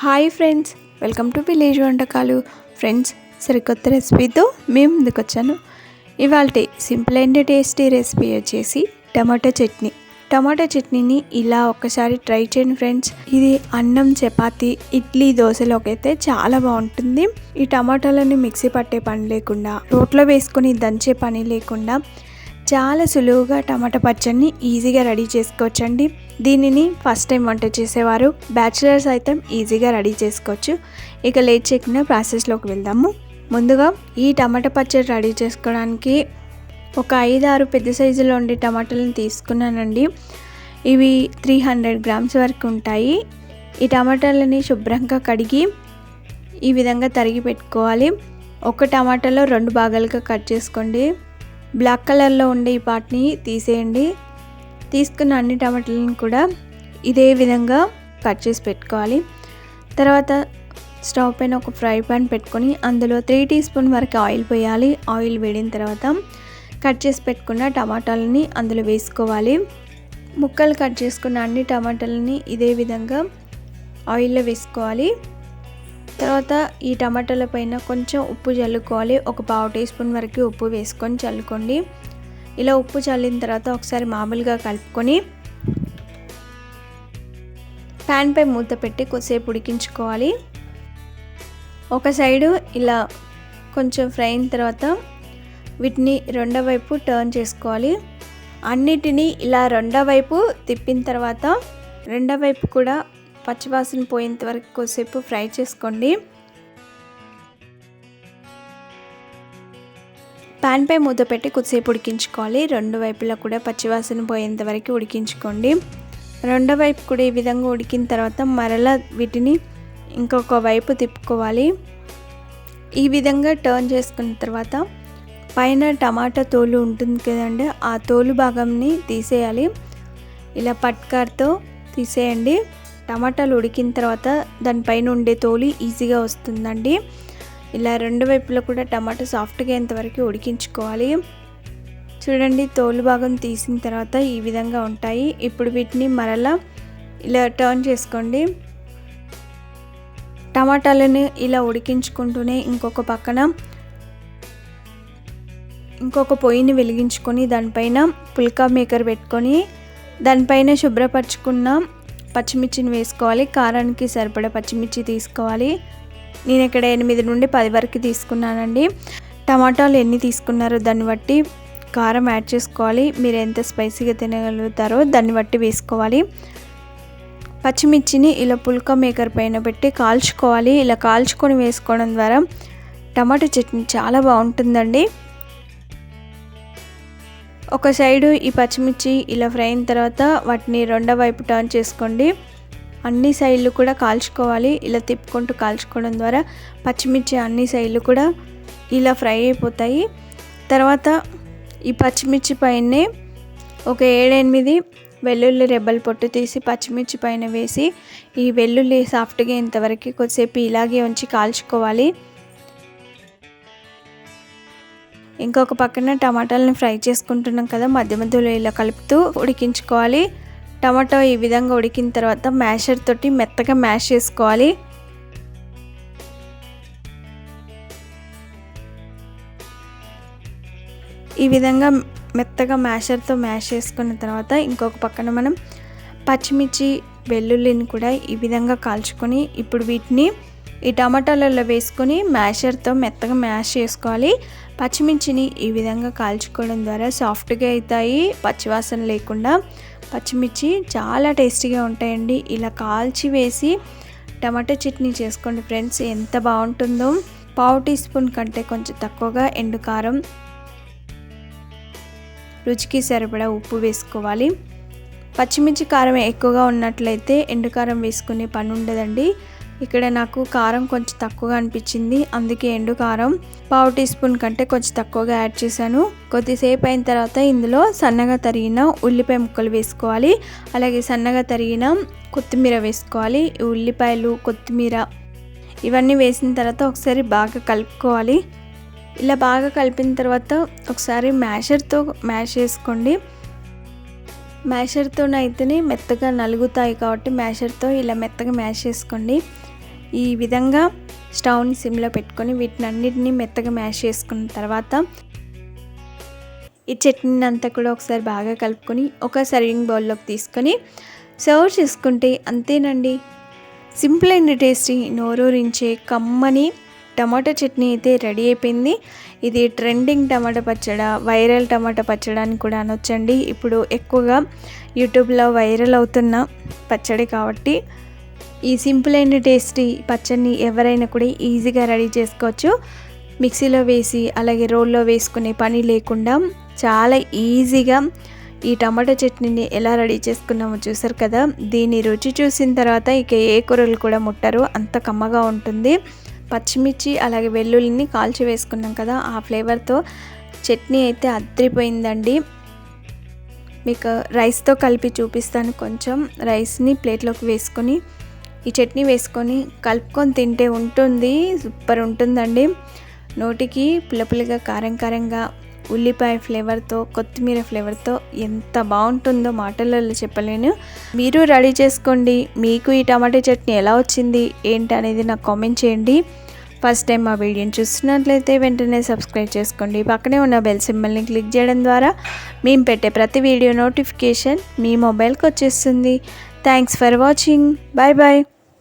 Hi friends welcome to village వంటకాలు. Friends సరికొత్త రెసిపీతో మేము ముందుకు వచ్చాను. ఇవాళ సింపుల్ అండ్ టేస్టీ రెసిపీ వచ్చేసి టమాటో చట్నీ. టమాటో చట్నీని ఇలా ఒక్కసారి ట్రై చేయండి ఫ్రెండ్స్. ఇది అన్నం చపాతి ఇడ్లీ దోశలోకి అయితే చాలా బాగుంటుంది. ఈ టమాటాలని మిక్సీ పట్టే పని లేకుండా రోట్లో వేసుకొని దంచే పని లేకుండా చాలా సులువుగా టమాటా పచ్చడిని ఈజీగా రెడీ చేసుకోవచ్చండి. దీనిని ఫస్ట్ టైం వంట చేసేవారు. బ్యాచిలర్స్ అయితే ఈజీగా రెడీ చేసుకోవచ్చు. ఇక లేట్ చేయకుండా ప్రాసెస్లోకి వెళ్దాము. ముందుగా ఈ టమాటా పచ్చడి రెడీ చేసుకోవడానికి ఒక ఐదు ఆరు పెద్ద సైజులో ఉండే టమాటాలను తీసుకున్నానండి. ఇవి త్రీ హండ్రెడ్ గ్రామ్స్ వరకు ఉంటాయి. ఈ టమాటాలని శుభ్రంగా కడిగి ఈ విధంగా తరిగి పెట్టుకోవాలి. ఒక టమాటాలో రెండు భాగాలుగా కట్ చేసుకోండి. బ్లాక్ కలర్లో ఉండే ఈ పార్ట్ని తీసేయండి. తీసుకున్న అన్ని టమాటాలను కూడా ఇదే విధంగా కట్ చేసి పెట్టుకోవాలి. తర్వాత స్టవ్ పైన ఒక ఫ్రై పాన్ పెట్టుకొని అందులో త్రీ టీ స్పూన్ వరకు ఆయిల్ పోయాలి. ఆయిల్ వేడిన తర్వాత కట్ చేసి పెట్టుకున్న టమాటాలని అందులో వేసుకోవాలి. ముక్కలు కట్ చేసుకున్న అన్ని టమాటాలని ఇదే విధంగా ఆయిల్లో వేసుకోవాలి. తర్వాత ఈ టమాటాల పైన కొంచెం ఉప్పు చల్లుకోవాలి. ఒక పావు టీ స్పూన్ వరకు ఉప్పు వేసుకొని చల్లుకోండి. ఇలా ఉప్పు చల్లిన తర్వాత ఒకసారి మామూలుగా కలుపుకొని ప్యాన్పై మూత పెట్టి కొద్దిసేపు ఉడికించుకోవాలి. ఒక సైడు ఇలా కొంచెం ఫ్రై అయిన తర్వాత వీటిని రెండో వైపు టర్న్ చేసుకోవాలి. అన్నిటినీ ఇలా రెండో వైపు తిప్పిన తర్వాత రెండో వైపు కూడా పచ్చివాసన పోయేంత వరకు కొద్దిసేపు ఫ్రై చేసుకోండి. ప్యాన్పై మూత పెట్టి కొద్దిసేపు ఉడికించుకోవాలి. రెండు వైపులా కూడా పచ్చివాసన పోయేంత వరకు ఉడికించుకోండి. రెండో వైపు కూడా ఈ విధంగా ఉడికిన తర్వాత మరలా వీటిని ఇంకొక వైపు తిప్పుకోవాలి. ఈ విధంగా టర్న్ చేసుకున్న తర్వాత పైన టమాటా తోలు ఉంటుంది కదండి ఆ తోలు భాగంని తీసేయాలి. ఇలా పట్కార్తో తీసేయండి. టమాటాలు ఉడికిన తర్వాత దానిపైన ఉండే తోలి ఈజీగా వస్తుందండి. ఇలా రెండు వైపులా కూడా టమాటా సాఫ్ట్గా అయ్యేంతవరకు ఉడికించుకోవాలి. చూడండి తోలు భాగం తీసిన తర్వాత ఈ విధంగా ఉంటాయి. ఇప్పుడు వీటిని మరలా ఇలా టర్న్ చేసుకోండి. టమాటాలను ఇలా ఉడికించుకుంటూనే ఇంకొక పక్కన ఇంకొక పొయ్యిని వెలిగించుకొని దానిపైన పుల్కా మేకర్ పెట్టుకొని దానిపైన శుభ్రపరచుకున్న పచ్చిమిర్చిని వేసుకోవాలి. కారానికి సరిపడే పచ్చిమిర్చి తీసుకోవాలి. నేను ఇక్కడ ఎనిమిది నుండి పది వరకు తీసుకున్నానండి. టమాటాలు ఎన్ని తీసుకున్నారో దాన్ని బట్టి కారం యాడ్ చేసుకోవాలి. మీరు ఎంత స్పైసీగా తినగలుగుతారో దాన్ని బట్టి వేసుకోవాలి. పచ్చిమిర్చిని ఇలా పుల్క మేకర్ పైన పెట్టి కాల్చుకోవాలి. ఇలా కాల్చుకొని వేసుకోవడం ద్వారా టమాటా చట్నీ చాలా బాగుంటుందండి. ఒక సైడు ఈ పచ్చిమిర్చి ఇలా ఫ్రై అయిన తర్వాత వాటిని రెండో వైపు టర్న్ చేసుకోండి. అన్ని సైడ్లు కూడా కాల్చుకోవాలి. ఇలా తిప్పుకుంటూ కాల్చుకోవడం ద్వారా పచ్చిమిర్చి అన్ని సైడ్లు కూడా ఇలా ఫ్రై అయిపోతాయి. తర్వాత ఈ పచ్చిమిర్చి పైనే ఒక ఏడెనిమిది వెల్లుల్లి రెబ్బలు పొట్టు తీసి పచ్చిమిర్చి పైన వేసి ఈ వెల్లుల్లి సాఫ్ట్గా ఇంతవరకు కొద్దిసేపు ఇలాగే ఉంచి కాల్చుకోవాలి. ఇంకొక పక్కన టమాటాలని ఫ్రై చేసుకుంటున్నాం కదా మధ్య మధ్యలో ఇలా కలుపుతూ ఉడికించుకోవాలి. టమాటో ఈ విధంగా ఉడికిన తర్వాత మ్యాషర్ తోటి మెత్తగా మ్యాష్ చేసుకోవాలి. ఈ విధంగా మెత్తగా మ్యాషర్తో మ్యాష్ చేసుకున్న తర్వాత ఇంకొక పక్కన మనం పచ్చిమిర్చి వెల్లుల్లిని కూడా ఈ విధంగా కాల్చుకొని ఇప్పుడు వీటిని ఈ టమాటాలలో వేసుకొని మ్యాషర్తో మెత్తగా మ్యాష్ చేసుకోవాలి. పచ్చిమిర్చిని ఈ విధంగా కాల్చుకోవడం ద్వారా సాఫ్ట్గా అవుతాయి పచ్చివాసన లేకుండా. పచ్చిమిర్చి చాలా టేస్టీగా ఉంటాయండి. ఇలా కాల్చి వేసి టమాటా చట్నీ చేసుకోండి ఫ్రెండ్స్ ఎంత బాగుంటుందో. పావు టీ స్పూన్ కంటే కొంచెం తక్కువగా ఎండు కారం. రుచికి సరిపడా ఉప్పు వేసుకోవాలి. పచ్చిమిర్చి కారం ఎక్కువగా ఉన్నట్లయితే ఎండు కారం వేసుకునే పని ఉండదండి. ఇక్కడ నాకు కారం కొంచెం తక్కువగా అనిపించింది. అందుకే ఎండు కారం పావు టీ స్పూన్ కంటే కొంచెం తక్కువగా యాడ్ చేశాను. కొద్దిసేపు అయిన తర్వాత ఇందులో సన్నగా తరిగిన ఉల్లిపాయ ముక్కలు వేసుకోవాలి. అలాగే సన్నగా తరిగిన కొత్తిమీర వేసుకోవాలి. ఉల్లిపాయలు కొత్తిమీర ఇవన్నీ వేసిన తర్వాత ఒకసారి బాగా కలుపుకోవాలి. ఇలా బాగా కలిపిన తర్వాత ఒకసారి మ్యాషర్తో మ్యాష్ చేసుకోండి. మ్యాషర్తో అయితేనే మెత్తగా నలుగుతాయి కాబట్టి మ్యాషర్తో ఇలా మెత్తగా మ్యాష్ చేసుకోండి. ఈ విధంగా స్టవ్ని సిమ్లో పెట్టుకొని వీటిని అన్నిటిని మెత్తగా మ్యాష్ చేసుకున్న తర్వాత ఈ చట్నీని అంతా కూడా ఒకసారి బాగా కలుపుకొని ఒక సర్వింగ్ బౌల్లోకి తీసుకొని సర్వ్ చేసుకుంటే అంతేనండి. సింపుల్ అండ్ టేస్టీ నోరూరించే కమ్మని టమాటా చట్నీ అయితే రెడీ అయిపోయింది. ఇది ట్రెండింగ్ టమాటా పచ్చడ వైరల్ టమాటా పచ్చడి అని కూడా అనొచ్చండి. ఇప్పుడు ఎక్కువగా యూట్యూబ్లో వైరల్ అవుతున్న పచ్చడి కాబట్టి ఈ సింపుల్ అండ్ టేస్టీ పచ్చడిని ఎవరైనా కూడా ఈజీగా రెడీ చేసుకోవచ్చు. మిక్సీలో వేసి అలాగే రోల్లో వేసుకునే పని లేకుండా చాలా ఈజీగా ఈ టమాటా చట్నీని ఎలా రెడీ చేసుకున్నామో చూసారు కదా? దీని రుచి చూసిన తర్వాత ఇక ఏ కూరలు కూడా ముట్టరు. అంత కమ్మగా ఉంటుంది. పచ్చిమిర్చి అలాగే వెల్లుల్లిని కాల్చి వేసుకున్నాం కదా ఆ ఫ్లేవర్తో చట్నీ అయితే అద్రిపోయిందండి మీకు రైస్తో కలిపి చూపిస్తాను కొంచెం. రైస్ని ప్లేట్లోకి వేసుకొని ఈ చట్నీ వేసుకొని కలుపుకొని తింటే ఉంటుంది సూపర్ ఉంటుందండి. నోటికి పుల్లపుల్లగా కారం కారంగా ఉల్లిపాయ ఫ్లేవర్తో కొత్తిమీర ఫ్లేవర్తో ఎంత బాగుంటుందో మాటలలో చెప్పలేను. మీరు రెడీ చేసుకోండి. మీకు ఈ టమాటా చట్నీ ఎలా వచ్చింది ఏంటి అనేది నాకు కామెంట్ చేయండి. ఫస్ట్ టైం మా వీడియోని చూస్తున్నట్లయితే వెంటనే సబ్స్క్రైబ్ చేసుకోండి. పక్కనే ఉన్న బెల్ సింబల్ని క్లిక్ చేయడం ద్వారా మేము పెట్టే ప్రతి వీడియో నోటిఫికేషన్ మీ మొబైల్కి వచ్చేస్తుంది. Thanks for watching. Bye bye